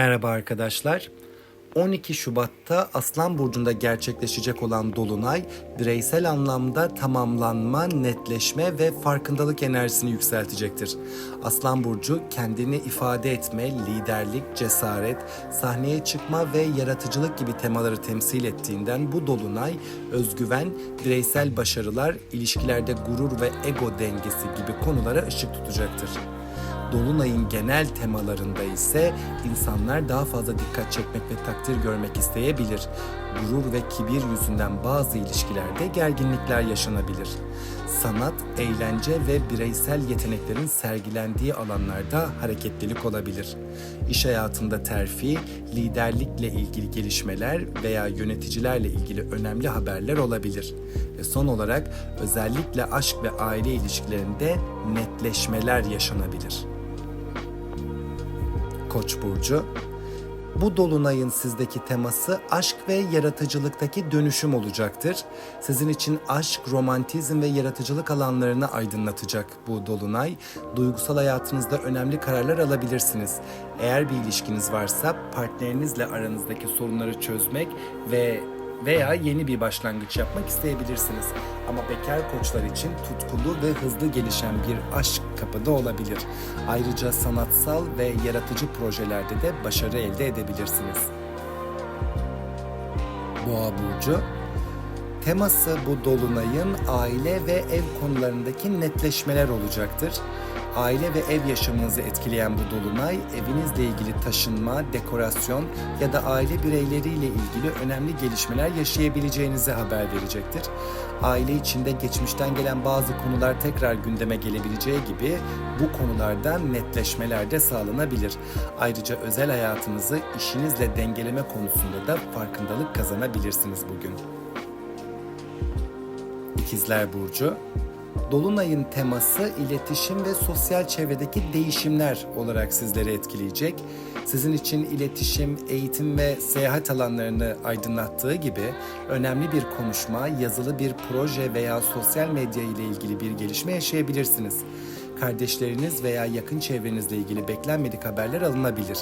Merhaba arkadaşlar. 12 Şubat'ta Aslan Burcu'nda gerçekleşecek olan Dolunay, bireysel anlamda tamamlanma, netleşme ve farkındalık enerjisini yükseltecektir. Aslan Burcu kendini ifade etme, liderlik, cesaret, sahneye çıkma ve yaratıcılık gibi temaları temsil ettiğinden bu Dolunay, özgüven, bireysel başarılar, ilişkilerde gurur ve ego dengesi gibi konulara ışık tutacaktır. Dolunay'ın genel temalarında ise insanlar daha fazla dikkat çekmek ve takdir görmek isteyebilir. Gurur ve kibir yüzünden bazı ilişkilerde gerginlikler yaşanabilir. Sanat, eğlence ve bireysel yeteneklerin sergilendiği alanlarda hareketlilik olabilir. İş hayatında terfi, liderlikle ilgili gelişmeler veya yöneticilerle ilgili önemli haberler olabilir. Ve son olarak özellikle aşk ve aile ilişkilerinde netleşmeler yaşanabilir. Koç burcu. Bu dolunayın sizdeki teması aşk ve yaratıcılıktaki dönüşüm olacaktır. Sizin için aşk, romantizm ve yaratıcılık alanlarını aydınlatacak bu dolunay. Duygusal hayatınızda önemli kararlar alabilirsiniz. Eğer bir ilişkiniz varsa partnerinizle aranızdaki sorunları çözmek ve veya yeni bir başlangıç yapmak isteyebilirsiniz. Ama bekar koçlar için tutkulu ve hızlı gelişen bir aşk kapıda olabilir. Ayrıca sanatsal ve yaratıcı projelerde de başarı elde edebilirsiniz. Boğa burcu Teması bu dolunayın aile ve ev konularındaki netleşmeler olacaktır. Aile ve ev yaşamınızı etkileyen bu dolunay evinizle ilgili taşınma, dekorasyon ya da aile bireyleriyle ilgili önemli gelişmeler yaşayabileceğinizi haber verecektir. Aile içinde geçmişten gelen bazı konular tekrar gündeme gelebileceği gibi bu konulardan netleşmeler de sağlanabilir. Ayrıca özel hayatınızı işinizle dengeleme konusunda da farkındalık kazanabilirsiniz bugün. İkizler Burcu Dolunay'ın teması iletişim ve sosyal çevredeki değişimler olarak sizleri etkileyecek. Sizin için iletişim, eğitim ve seyahat alanlarını aydınlattığı gibi önemli bir konuşma, yazılı bir proje veya sosyal medya ile ilgili bir gelişme yaşayabilirsiniz. Kardeşleriniz veya yakın çevrenizle ilgili beklenmedik haberler alınabilir.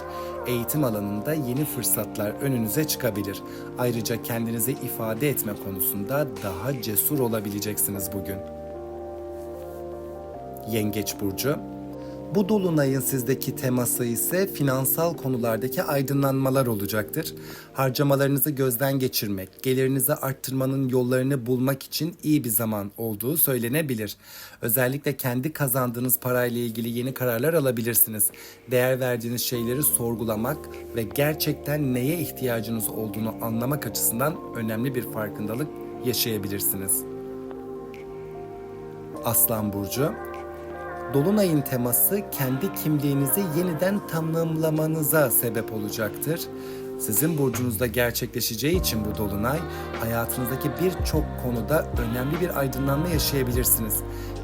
Eğitim alanında yeni fırsatlar önünüze çıkabilir. Ayrıca kendinizi ifade etme konusunda daha cesur olabileceksiniz bugün. Yengeç burcu. Bu dolunayın sizdeki teması ise finansal konulardaki aydınlanmalar olacaktır. Harcamalarınızı gözden geçirmek, gelirinizi arttırmanın yollarını bulmak için iyi bir zaman olduğu söylenebilir. Özellikle kendi kazandığınız parayla ilgili yeni kararlar alabilirsiniz. Değer verdiğiniz şeyleri sorgulamak ve gerçekten neye ihtiyacınız olduğunu anlamak açısından önemli bir farkındalık yaşayabilirsiniz. Aslan burcu Dolunay'ın teması kendi kimliğinizi yeniden tanımlamanıza sebep olacaktır. Sizin burcunuzda gerçekleşeceği için bu dolunay hayatınızdaki birçok konuda önemli bir aydınlanma yaşayabilirsiniz.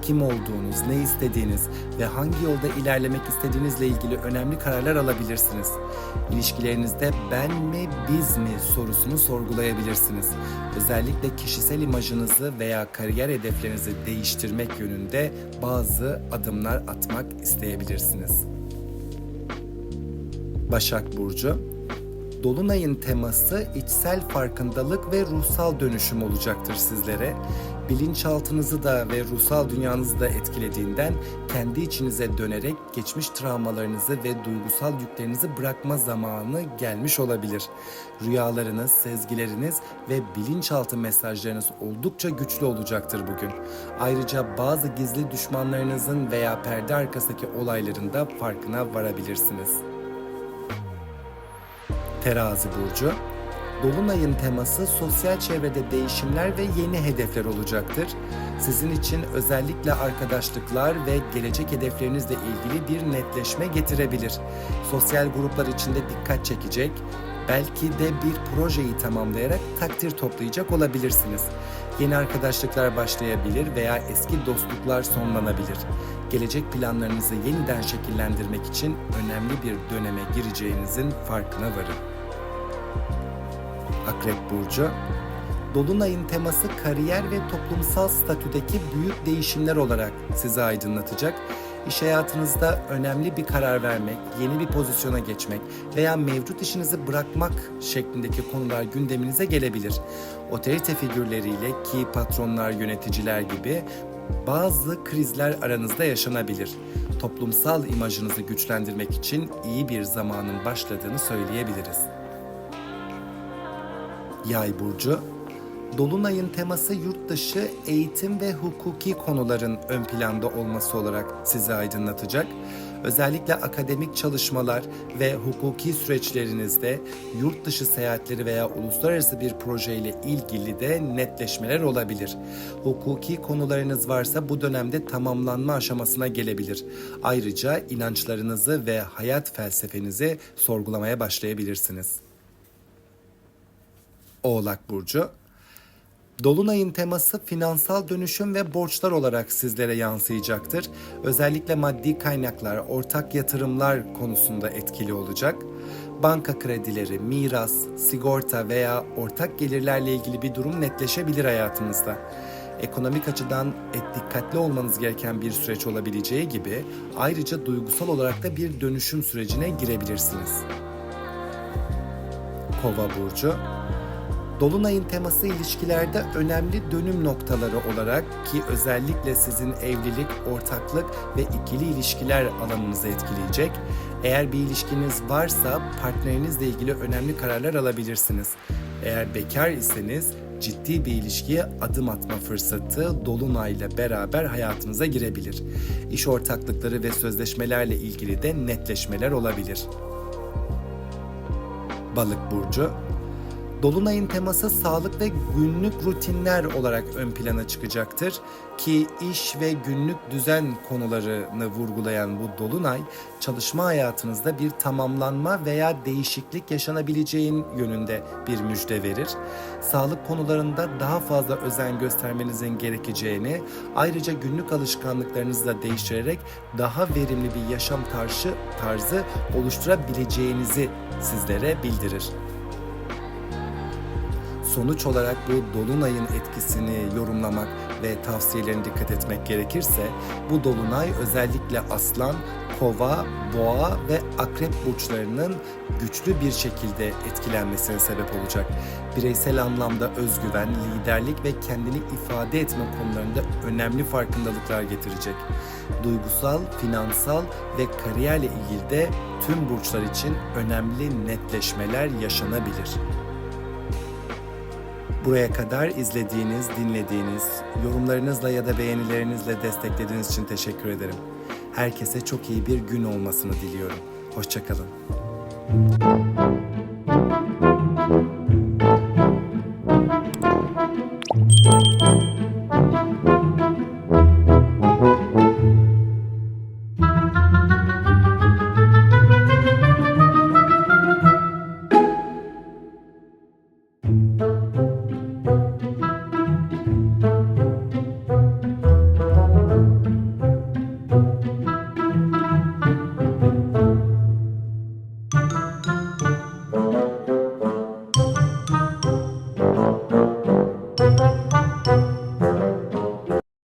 Kim olduğunuz, ne istediğiniz ve hangi yolda ilerlemek istediğinizle ilgili önemli kararlar alabilirsiniz. İlişkilerinizde ben mi, biz mi sorusunu sorgulayabilirsiniz. Özellikle kişisel imajınızı veya kariyer hedeflerinizi değiştirmek yönünde bazı adımlar atmak isteyebilirsiniz. Başak Burcu Dolunay'ın teması içsel farkındalık ve ruhsal dönüşüm olacaktır sizlere. Bilinçaltınızı da ve ruhsal dünyanızı da etkilediğinden kendi içinize dönerek geçmiş travmalarınızı ve duygusal yüklerinizi bırakma zamanı gelmiş olabilir. Rüyalarınız, sezgileriniz ve bilinçaltı mesajlarınız oldukça güçlü olacaktır bugün. Ayrıca bazı gizli düşmanlarınızın veya perde arkasındaki olayların da farkına varabilirsiniz. Terazi burcu. Dolunay'ın teması sosyal çevrede değişimler ve yeni hedefler olacaktır. Sizin için özellikle arkadaşlıklar ve gelecek hedeflerinizle ilgili bir netleşme getirebilir. Sosyal gruplar içinde dikkat çekecek, belki de bir projeyi tamamlayarak takdir toplayacak olabilirsiniz. Yeni arkadaşlıklar başlayabilir veya eski dostluklar sonlanabilir. Gelecek planlarınızı yeniden şekillendirmek için önemli bir döneme gireceğinizin farkına varın. Akrep Burcu Dolunay'ın teması kariyer ve toplumsal statüdeki büyük değişimler olarak sizi aydınlatacak. İş hayatınızda önemli bir karar vermek, yeni bir pozisyona geçmek veya mevcut işinizi bırakmak şeklindeki konular gündeminize gelebilir. Otorite figürleriyle ki patronlar, yöneticiler gibi bazı krizler aranızda yaşanabilir. Toplumsal imajınızı güçlendirmek için iyi bir zamanın başladığını söyleyebiliriz. Yay burcu Dolunay'ın teması yurt dışı eğitim ve hukuki konuların ön planda olması olarak sizi aydınlatacak. Özellikle akademik çalışmalar ve hukuki süreçlerinizde yurt dışı seyahatleri veya uluslararası bir projeyle ilgili de netleşmeler olabilir. Hukuki konularınız varsa bu dönemde tamamlanma aşamasına gelebilir. Ayrıca inançlarınızı ve hayat felsefenizi sorgulamaya başlayabilirsiniz. Oğlak Burcu Dolunay'ın teması finansal dönüşüm ve borçlar olarak sizlere yansıyacaktır. Özellikle maddi kaynaklar, ortak yatırımlar konusunda etkili olacak. Banka kredileri, miras, sigorta veya ortak gelirlerle ilgili bir durum netleşebilir hayatınızda. Ekonomik açıdan et dikkatli olmanız gereken bir süreç olabileceği gibi ayrıca duygusal olarak da bir dönüşüm sürecine girebilirsiniz. Kova burcu Dolunay'ın teması ilişkilerde önemli dönüm noktaları olarak ki özellikle sizin evlilik, ortaklık ve ikili ilişkiler alanınızı etkileyecek. Eğer bir ilişkiniz varsa partnerinizle ilgili önemli kararlar alabilirsiniz. Eğer bekar iseniz ciddi bir ilişkiye adım atma fırsatı Dolunay'la beraber hayatınıza girebilir. İş ortaklıkları ve sözleşmelerle ilgili de netleşmeler olabilir. Balık burcu Dolunay'ın teması sağlık ve günlük rutinler olarak ön plana çıkacaktır ki iş ve günlük düzen konularını vurgulayan bu dolunay çalışma hayatınızda bir tamamlanma veya değişiklik yaşanabileceğin yönünde bir müjde verir. Sağlık konularında daha fazla özen göstermenizin gerekeceğini, ayrıca günlük alışkanlıklarınızı da değiştirerek daha verimli bir yaşam tarzı, tarzı oluşturabileceğinizi sizlere bildirir. Sonuç olarak bu dolunayın etkisini yorumlamak ve tavsiyelerine dikkat etmek gerekirse bu dolunay özellikle aslan, kova, boğa ve akrep burçlarının güçlü bir şekilde etkilenmesine sebep olacak. Bireysel anlamda özgüven, liderlik ve kendini ifade etme konularında önemli farkındalıklar getirecek. Duygusal, finansal ve kariyerle ilgili de tüm burçlar için önemli netleşmeler yaşanabilir. Buraya kadar izlediğiniz, dinlediğiniz, yorumlarınızla ya da beğenilerinizle desteklediğiniz için teşekkür ederim. Herkese çok iyi bir gün olmasını diliyorum. Hoşçakalın.